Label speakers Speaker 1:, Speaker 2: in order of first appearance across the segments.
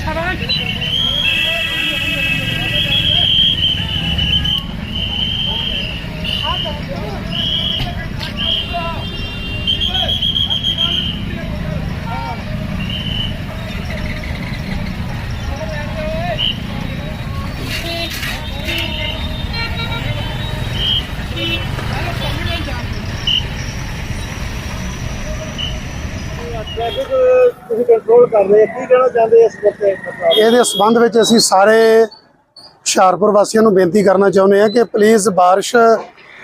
Speaker 1: সাধারণ ਕੰਟਰੋਲ ਕਰ ਰਹੇ ਕੀ ਕਹਿਣਾ ਚਾਹੁੰਦੇ ਇਸ ਮੌਕੇ
Speaker 2: ਇਹਦੇ ਸਬੰਧ ਵਿੱਚ ਅਸੀਂ ਸਾਰੇ ਹੁਸ਼ਿਆਰਪੁਰ ਵਾਸੀਆਂ ਨੂੰ ਬੇਨਤੀ ਕਰਨਾ ਚਾਹੁੰਦੇ ਹਾਂ ਕਿ ਪਲੀਜ਼ ਬਾਰਿਸ਼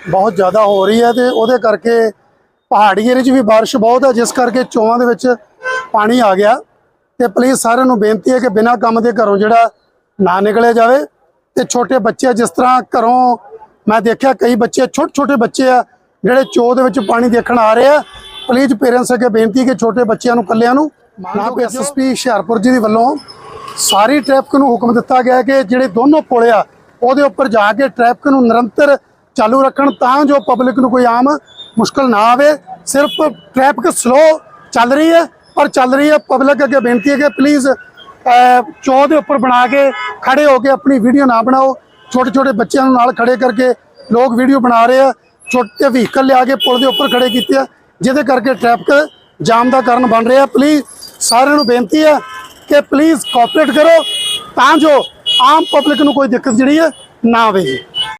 Speaker 2: ਬਹੁਤ ਜ਼ਿਆਦਾ ਹੋ ਰਹੀ ਹੈ ਤੇ ਉਹਦੇ ਕਰਕੇ ਪਹਾੜੀ ਏਰੀਏ 'ਚ ਵੀ ਬਾਰਿਸ਼ ਬਹੁਤ ਹੈ, ਜਿਸ ਕਰਕੇ ਚੋਆਂ ਦੇ ਵਿੱਚ ਪਾਣੀ ਆ ਗਿਆ। ਤੇ ਪਲੀਜ਼ ਸਾਰਿਆਂ ਨੂੰ ਬੇਨਤੀ ਹੈ ਕਿ ਬਿਨਾਂ ਕੰਮ ਦੇ ਘਰੋਂ ਜਿਹੜਾ ਨਾ ਨਿਕਲਿਆ ਜਾਵੇ ਤੇ ਛੋਟੇ ਬੱਚੇ ਜਿਸ ਤਰ੍ਹਾਂ ਘਰੋਂ ਮੈਂ ਦੇਖਿਆ ਕਈ ਬੱਚੇ ਛੋਟੇ ਛੋਟੇ ਬੱਚੇ ਆ, ਜਿਹੜੇ ਚੋ ਦੇ ਵਿੱਚ ਪਾਣੀ ਦੇਖਣ ਆ ਰਹੇ ਆ। ਪਲੀਜ਼ ਪੇਰੈਂਟਸ ਅੱਗੇ ਬੇਨਤੀ ਕਿ ਛੋਟੇ ਬੱਚਿਆਂ ਨੂੰ ਕੱਲਿਆਂ ਨੂੰ ਨਾ ਕੋਈ ਐਸਐਸਪੀ ਹੁਸ਼ਿਆਰਪੁਰ ਜੀ ਦੀ ਵੱਲੋਂ ਸਾਰੀ ਟ੍ਰੈਫਿਕ ਨੂੰ ਹੁਕਮ ਦਿੱਤਾ ਗਿਆ ਕਿ ਜਿਹੜੇ ਦੋਨੋਂ ਪੁਲ ਆ ਉਹਦੇ ਉੱਪਰ ਜਾ ਕੇ ਟ੍ਰੈਫਿਕ ਨੂੰ ਨਿਰੰਤਰ ਚਾਲੂ ਰੱਖਣ ਤਾਂ ਜੋ ਪਬਲਿਕ ਨੂੰ ਕੋਈ ਆਮ ਮੁਸ਼ਕਲ ਨਾ ਆਵੇ। ਸਿਰਫ ਟ੍ਰੈਫਿਕ ਸਲੋ ਚੱਲ ਰਹੀ ਹੈ ਪਰ ਚੱਲ ਰਹੀ ਹੈ। ਪਬਲਿਕ ਅੱਗੇ ਬੇਨਤੀ ਹੈ ਕਿ ਪਲੀਜ਼ ਚੌ ਦੇ ਉੱਪਰ ਬਣਾ ਕੇ ਖੜੇ ਹੋ ਕੇ ਆਪਣੀ ਵੀਡੀਓ ਨਾ ਬਣਾਓ। ਛੋਟੇ ਛੋਟੇ ਬੱਚਿਆਂ ਨੂੰ ਨਾਲ ਖੜੇ ਕਰਕੇ ਲੋਕ ਵੀਡੀਓ ਬਣਾ ਰਹੇ ਆ। ਛੋਟੇ ਵਹੀਕਲ ਲਿਆ ਕੇ ਪੁਲ ਦੇ ਉੱਪਰ ਖੜੇ ਕੀਤੇ ਆ। ਜਿਹਦੇ ਕਰਕੇ ਟ੍ਰੈਫਿਕ ਜਾਮ ਦਾ ਕਾਰਨ ਬਣ ਰਿਹਾ। ਪਲੀਜ਼ ਸਾਰਿਆਂ ਨੂੰ ਬੇਨਤੀ ਹੈ ਕਿ ਪਲੀਜ਼ ਕੋਆਪਰੇਟ ਕਰੋ ਤਾਂ ਜੋ ਆਮ ਪਬਲਿਕ ਨੂੰ ਕੋਈ ਦਿੱਕਤ ਜਿਹੜੀ ਹੈ ਨਾ ਆਵੇ।